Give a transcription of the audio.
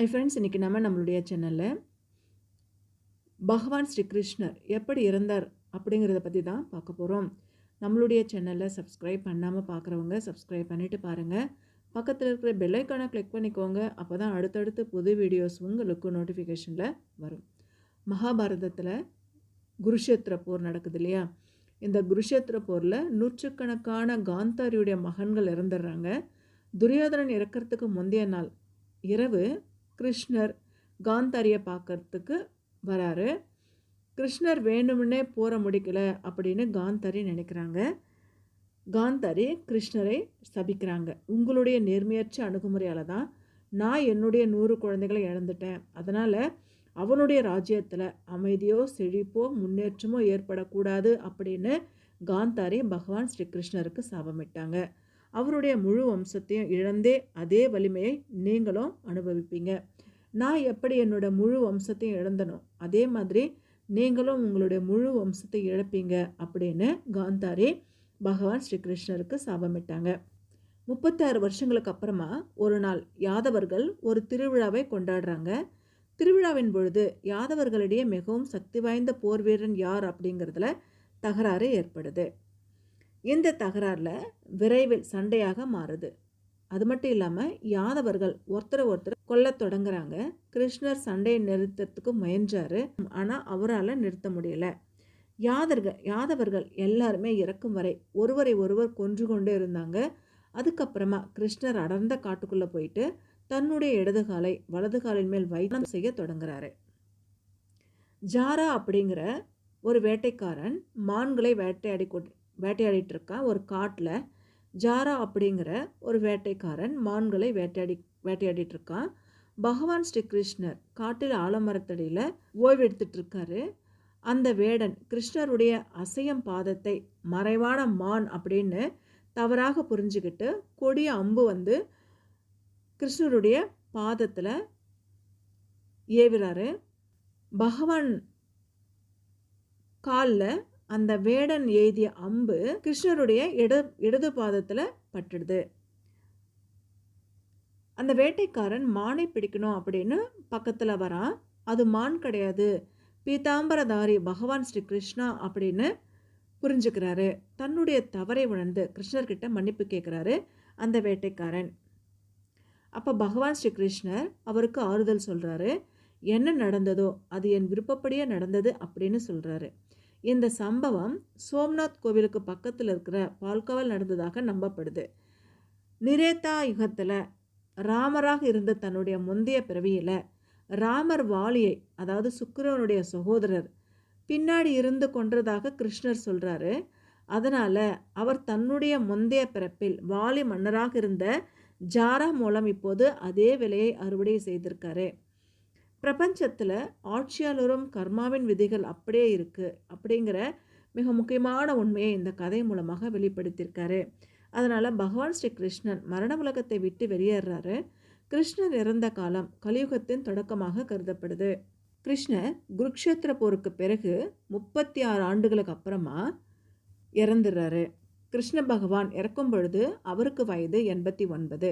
Hi friends இன்றைக்கி நம்ம நம்மளுடைய சேனலில் பகவான் ஸ்ரீ கிருஷ்ணர் எப்படி இருந்தார் அப்படிங்கிறத பற்றி தான் பார்க்க போகிறோம் நம்மளுடைய சேனலில் சப்ஸ்கிரைப் பண்ணாமல் பார்க்குறவங்க சப்ஸ்கிரைப் பண்ணிவிட்டு பாருங்கள் பக்கத்தில் இருக்கிற பெல்லைக்கானை கிளிக் பண்ணிக்கோங்க. அப்போ தான் அடுத்தடுத்து புது வீடியோஸ் உங்களுக்கு நோட்டிஃபிகேஷனில் வரும். மகாபாரதத்தில் குருஷேத்திர போர் நடக்குது இல்லையா? இந்த குருஷேத்திர போரில் நூற்றுக்கணக்கான காந்தாரியுடைய மகன்கள் இறந்துடுறாங்க. துரியோதனன் இறக்கிறதுக்கு முந்தைய நாள் இரவு கிருஷ்ணர் காந்தாரியை பார்க்கறதுக்கு வராரு. கிருஷ்ணர் வேணும்னே போற முடிக்கல அப்படின்னு காந்தாரி நினைக்கிறாங்க. காந்தாரி கிருஷ்ணரை சபிக்கிறாங்க. உங்களுடைய நேர்மையற்ற அணுகுமுறையால் தான் நான் என்னுடைய நூறு குழந்தைகளை இழந்துட்டேன். அதனால் அவனுடைய ராஜ்யத்தில் அமைதியோ செழிப்போ முன்னேற்றமோ ஏற்படக்கூடாது அப்படின்னு காந்தாரி பகவான் ஸ்ரீ கிருஷ்ணருக்கு சாபமிட்டாங்க. அவருடைய முழு வம்சத்தையும் இழந்தே அதே வலிமையை நீங்களும் அனுபவிப்பீங்க. நான் எப்படி என்னோட முழு வம்சத்தையும் இழந்தனோ அதே மாதிரி நீங்களும் உங்களுடைய முழு வம்சத்தை இழப்பீங்க அப்படின்னு காந்தாரி பகவான் ஸ்ரீ கிருஷ்ணருக்கு சாபமிட்டாங்க. முப்பத்தாறு வருஷங்களுக்கு அப்புறமா ஒரு நாள் யாதவர்கள் ஒரு திருவிழாவை கொண்டாடுறாங்க. திருவிழாவின் பொழுது யாதவர்களிடையே மிகவும் சக்தி வாய்ந்த போர் வீரன் யார் அப்படிங்கிறதுல தகராறு ஏற்படுது. இந்த தகராறில் விரைவில் சண்டையாக மாறுது. அது மட்டும் இல்லாமல் யாதவர்கள் ஒருத்தரை ஒருத்தர் கொல்ல தொடங்குறாங்க. கிருஷ்ணர் சண்டையை நிறுத்தத்துக்கு முயன்றாரு. ஆனால் அவரால் நிறுத்த முடியல. யாதர்கள் யாதவர்கள் எல்லாருமே இறக்கும் வரை ஒருவரை ஒருவர் கொன்று கொண்டே இருந்தாங்க. அதுக்கப்புறமா கிருஷ்ணர் அடர்ந்த காட்டுக்குள்ளே போயிட்டு தன்னுடைய இடது காலை வலது காலின் மேல் வைத்தம் செய்ய தொடங்குறாரு. ஜாரா அப்படிங்கிற ஒரு வேட்டைக்காரன் மான்களை வேட்டையாடி கொண்டு வேட்டையாடிட்டு இருக்கான் ஒரு காட்டில். ஜாரா அப்படிங்கிற ஒரு வேட்டைக்காரன் மான்களை வேட்டையாடி வேட்டையாடிட்டு இருக்கான் பகவான் ஸ்ரீ கிருஷ்ணர் காட்டில் ஆலமரத்தடியில் ஓய்வு எடுத்துட்டு இருக்காரு அந்த வேடன் கிருஷ்ணருடைய அசையம் பாதத்தை மறைவான மான் அப்படின்னு தவறாக புரிஞ்சுக்கிட்டு கொடிய அம்பு வந்து கிருஷ்ணருடைய பாதத்தில் ஏவுறாரு. பகவான் காலில் அந்த வேடன் எய்திய அம்பு கிருஷ்ணருடைய இட இடது பாதத்தில் பட்டுடுது. அந்த வேட்டைக்காரன் மானை பிடிக்கணும் அப்படின்னு பக்கத்தில் வரான். அது மான் கிடையாது. பீதாம்பரதாரி பகவான் ஸ்ரீ கிருஷ்ணா அப்படின்னு புரிஞ்சுக்கிறாரு. தன்னுடைய தவறை உணர்ந்து கிருஷ்ணர்கிட்ட மன்னிப்பு கேட்குறாரு அந்த வேட்டைக்காரன். அப்போ பகவான் ஸ்ரீ கிருஷ்ணர் அவருக்கு ஆறுதல் சொல்கிறாரு என்ன நடந்ததோ அது என் விருப்பப்படியே நடந்தது அப்படின்னு சொல்கிறாரு இந்த சம்பவம் சோம்நாத் கோவிலுக்கு பக்கத்தில் இருக்கிற பால்கவல் நடந்ததாக நம்பப்படுது. நிரேதா யுகத்தில் ராமராக இருந்த தன்னுடைய முந்தைய பிறவியில் ராமர் வாலியை அதாவது சுக்கிரவனுடைய சகோதரர் பின்னாடி இருந்து கொன்றதாக கிருஷ்ணர் சொல்கிறாரு அதனால் அவர் தன்னுடைய முந்தைய பிறப்பில் வாலி மன்னராக இருந்த ஜாரா மூலம் இப்போது அதே விலையை அறுவடை செய்திருக்காரு. பிரபஞ்சத்தில் ஆட்சியாளரும் கர்மாவின் விதிகள் அப்படியே இருக்குது அப்படிங்கிற மிக முக்கியமான உண்மையை இந்த கதை மூலமாக வெளிப்படுத்தியிருக்காரு. அதனால் பகவான் ஸ்ரீ கிருஷ்ணன் மரண உலகத்தை விட்டு வெளியேறாரு. கிருஷ்ணர் இறந்த காலம் கலியுகத்தின் தொடக்கமாக கருதப்படுது. கிருஷ்ணர் குருக்ஷேத்திர போருக்கு பிறகு முப்பத்தி ஆறு ஆண்டுகளுக்கு அப்புறமா இறந்துடுறாரு. கிருஷ்ண பகவான் இறக்கும் பொழுது அவருக்கு வயது எண்பத்தி ஒன்பது.